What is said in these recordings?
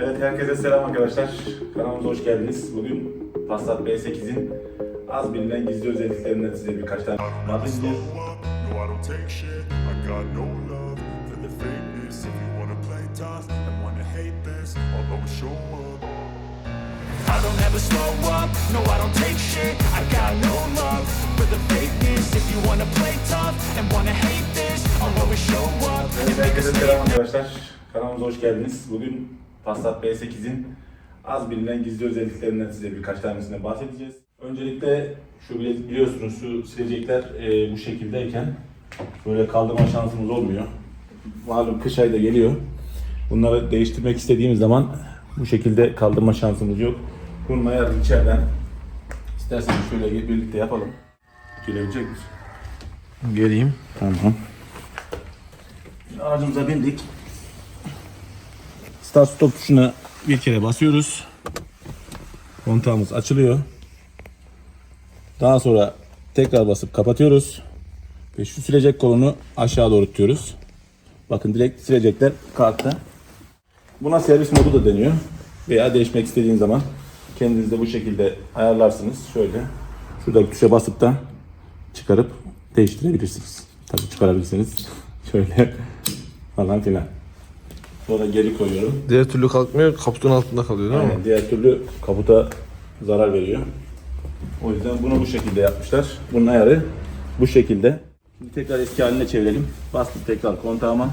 Evet herkese selam arkadaşlar. Kanalımıza hoş geldiniz. Bugün Passat B8'in az bilinen gizli özelliklerinden size birkaç tane. No, I don't ever slow up, no I don't take shit I got no love for the fakeness If you wanna play tough and wanna hate this I'll always show up and make a herkese selam statement arkadaşlar. Kanalımıza hoş geldiniz. Bugün Passat B8'in az bilinen gizli özelliklerinden size birkaç tanesine bahsedeceğiz. Öncelikle şu bili- biliyorsunuz şu silecekler e, bu şekildeyken böyle kaldırma şansımız olmuyor. Malum kış ayı da geliyor. Bunları değiştirmek istediğimiz zaman bu şekilde kaldırma şansımız yok. Bunun ayarını içeriden isterseniz şöyle birlikte yapalım. Gelebilecek misin? Geleyim. Tamam. Şimdi aracımıza bindik. Start stop tuşuna bir kere basıyoruz. Kontağımız açılıyor. Daha sonra tekrar basıp kapatıyoruz. Ve şu silecek kolunu aşağı doğru tutuyoruz. Bakın direkt silecekler kalktı. Buna servis modu da deniyor. Veya değişmek istediğiniz zaman kendiniz de bu şekilde ayarlarsınız. Şöyle şuradaki tuşa basıp da çıkarıp değiştirebilirsiniz. Tabii çıkarabilirsiniz. Şöyle falan filan. Sonra geri koyuyorum. Diğer türlü kalkmıyor, kaputun altında kalıyor değil mi? Aynen, diğer türlü kaputa zarar veriyor. O yüzden bunu bu şekilde yapmışlar. Bunun ayarı bu şekilde. Şimdi tekrar eski haline çevirelim. Bastım tekrar kontağıma.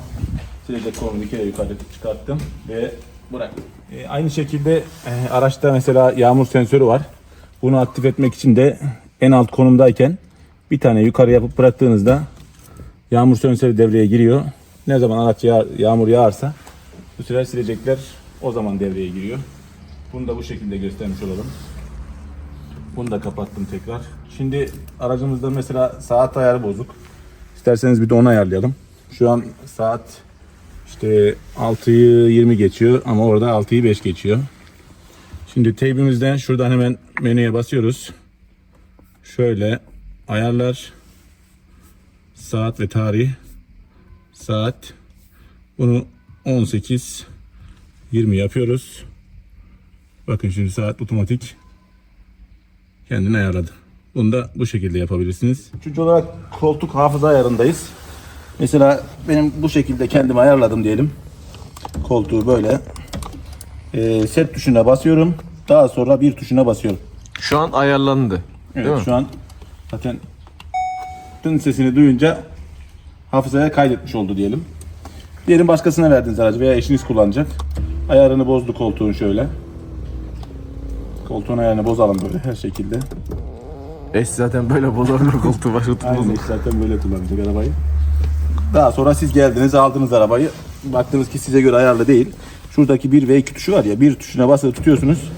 Silecek kolunu bir kere yukarı çıkarttım ve bıraktım. E, aynı şekilde e, araçta mesela yağmur sensörü var. Bunu aktif etmek için de en alt konumdayken bir tane yukarı yapıp bıraktığınızda yağmur sensörü devreye giriyor. Ne zaman araç yağ- yağmur yağarsa bu sefer silecekler o zaman devreye giriyor. Bunu da bu şekilde göstermiş olalım. Bunu da kapattım tekrar. Şimdi aracımızda mesela saat ayarı bozuk. İsterseniz bir de onu ayarlayalım. Şu an saat işte 6'yı 20 geçiyor ama orada 6'yı 5 geçiyor. Şimdi teybimizden şuradan hemen menüye basıyoruz. Şöyle ayarlar saat ve tarih saat bunu 18 20 yapıyoruz. Bakın şimdi saat otomatik kendini ayarladı. Bunu da bu şekilde yapabilirsiniz. Üçüncü olarak koltuk hafıza ayarındayız. Mesela benim bu şekilde kendimi ayarladım diyelim. Koltuğu böyle. Ee, set tuşuna basıyorum. Daha sonra bir tuşuna basıyorum. Şu an ayarlandı. Evet Değil mi? şu an zaten tın sesini duyunca hafızaya kaydetmiş oldu diyelim. Diyelim başkasına verdiniz aracı veya eşiniz kullanacak. Ayarını bozdu koltuğun şöyle. Koltuğun ayarını bozalım böyle her şekilde. Eş zaten böyle bozabilir koltuğu başka Aynen işte zaten böyle kullanacak arabayı. Daha sonra siz geldiniz aldınız arabayı. Baktınız ki size göre ayarlı değil. Şuradaki 1 ve 2 tuşu var ya bir tuşuna basılı tutuyorsunuz.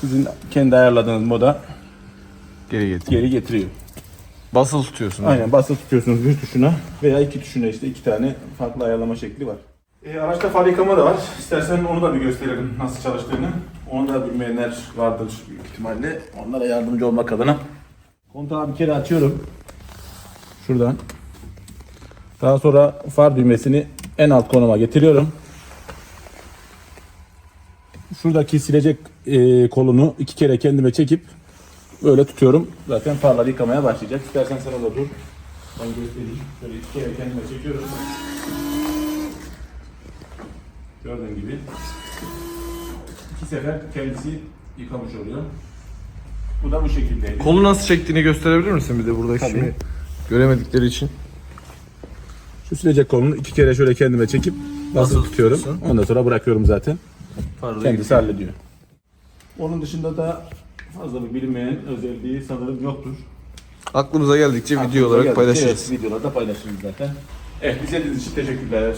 Sizin kendi ayarladığınız moda Geri getir. geri getiriyor. Basılı tutuyorsun. Aynen basılı tutuyorsunuz bir tuşuna veya iki tuşuna işte iki tane farklı ayarlama şekli var. E, araçta far yıkama da var. İstersen onu da bir gösterelim nasıl çalıştığını. Onu da bilmeyenler vardır büyük ihtimalle. Onlara yardımcı olmak adına. Kontağı bir kere açıyorum. Şuradan. Daha sonra far düğmesini en alt konuma getiriyorum. Şuradaki silecek e, kolunu iki kere kendime çekip Böyle tutuyorum. Zaten farları yıkamaya başlayacak. İstersen sen orada dur. Ben göstereyim. Şöyle iki kere kendime çekiyorum. Gördüğün gibi. İki sefer kendisi yıkamış oluyor. Bu da bu şekildeydi. Kolu nasıl çektiğini gösterebilir misin bir de burada Tabii. şimdi göremedikleri için. Şu silecek kolunu iki kere şöyle kendime çekip basılı Basılı tutuyorum. tutuyorsun. Ondan sonra bırakıyorum zaten. Farda Kendisi hallediyor. Onun dışında da fazla bir bilinmeyen özelliği sanırım yoktur. Aklımıza geldikçe video Aklınıza olarak geldikçe, paylaşırız. Evet, videolarda paylaşırız zaten. Evet, izlediğiniz için teşekkürler.